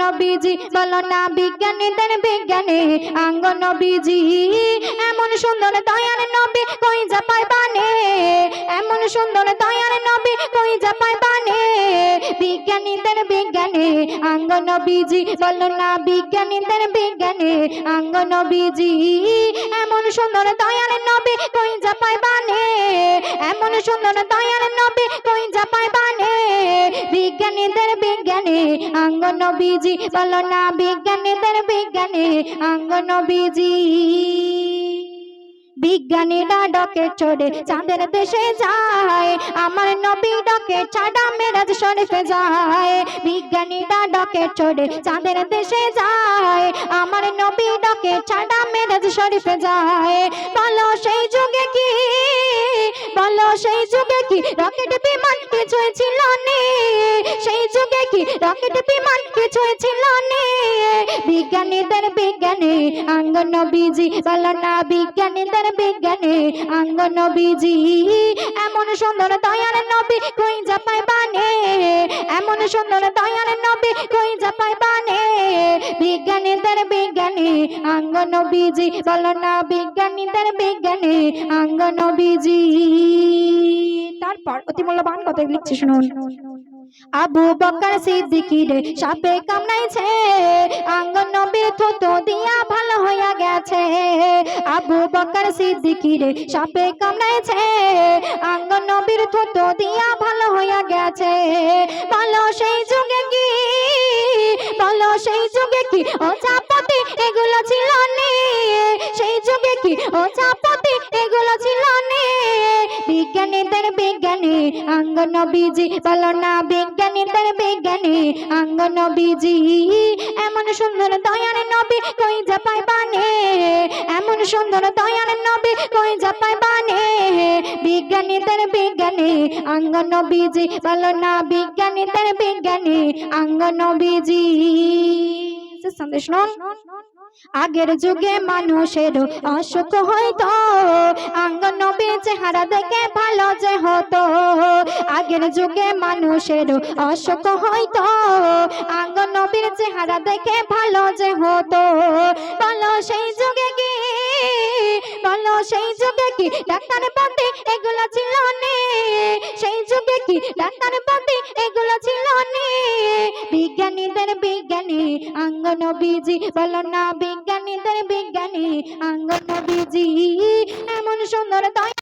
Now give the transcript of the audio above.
নবীজি বলো না বিজ্ঞানীদের বিজ্ঞানী আঙ্গ নবীজি এমন সুন্দর দয়ার নবী কই যা পাইবানে এমন সুন্দর দয়ার নবী কই যা পাইবানে বিজ্ঞানীদের বিজ্ঞানী আঙ্গ নবীজি বলো না বিজ্ঞানীদের বিজ্ঞানী আঙ্গ নবীজি এমন সুন্দর দয়ার নবী কই যা পাইবানে এমন বিজ্ঞানী আঙ্গ নবীজি বলো না বিজ্ঞানীদের বিজ্ঞানী আঙ্গ নবীজি বিজ্ঞানীরা ডকে চড়ে চাঁদের দেশে যায়, আমার নবী ডকে ছাড়া মেরাজ শরীফে যায়। বিজ্ঞানীরা ডকে চড়ে চাঁদের দেশে যায়, আমার নবী ডকে ছাড়া মেরাজ শরীফে যায়। বলো সেই যুগে কি সেই যুগে কি রকেট বিমান কিছুই ছিল নে? সেই যুগে কি রকেট বিমান কিছুই ছিল নে? বিজ্ঞানীদের বিজ্ঞানী আঙ্গ নবীজি বলো না, বিজ্ঞানীদের বিজ্ঞানী আঙ্গ নবীজি এমন সুন্দর দয়ার নবী কই যা পাইবানে? এমন সুন্দর দয়ার নবী কই যা পাইবানে? বিজ্ঞানীদের বিজ্ঞানী আঙ্গ নবীজি বলো না, বিজ্ঞানীদের বিজ্ঞানী আঙ্গ নবীজি তারপর অতি মূল্যবান কথা লিখছে, শুনুন। আবু বকর সাপে কামড়াইছে আঙ্গন দিয়া ভালো হইয়া গেছে। আবু বকর সাপে কামড়াইছে আঙ্গন দিয়া ভালো হইয়া গেছে। বলো সেই যুগে কি, বলো সেই যুগে কি, ও চাপতি এগুলো ছিল নে? সেই যুগে কি, ও চাপতি এগুলো ছিল নে? বিজ্ঞানীদের বিজ্ঞানী আঙ্গ নবীজি বলো না, বিজ্ঞানীদের বিজ্ঞানী আঙ্গ নবীজি এমন সুন্দর দয়ার নবী কই যা পাইবানে এমন সুন্দর দয়ার নবী কই যা পাইবানে বিজ্ঞানীদের বিজ্ঞানী আঙ্গ নবীজি বলো না, বিজ্ঞানীদের বিজ্ঞানী আঙ্গ নবীজি সন্দেশ নন। আগের যুগে মানুষের অসুখ হইতো আঙ্গন চেহারা দেখে ভালো যে হতো। আগের যুগে মানুষের অসুখ হইতো আঙ্গন চেহারা দেখে ভালো যে হতো। সেই যুগে কি ডাক্তার বন্দি এগুলো ছিল নে? সেই যুগে কি ডাক্তার বন্দি এগুলো ছিল নে? বিজ্ঞানীদের বিজ্ঞানী আঙ্গন বিজি বলো না, বিজ্ঞানীদের বিজ্ঞানী আঙ্গন বিজি এমন সুন্দর দয়া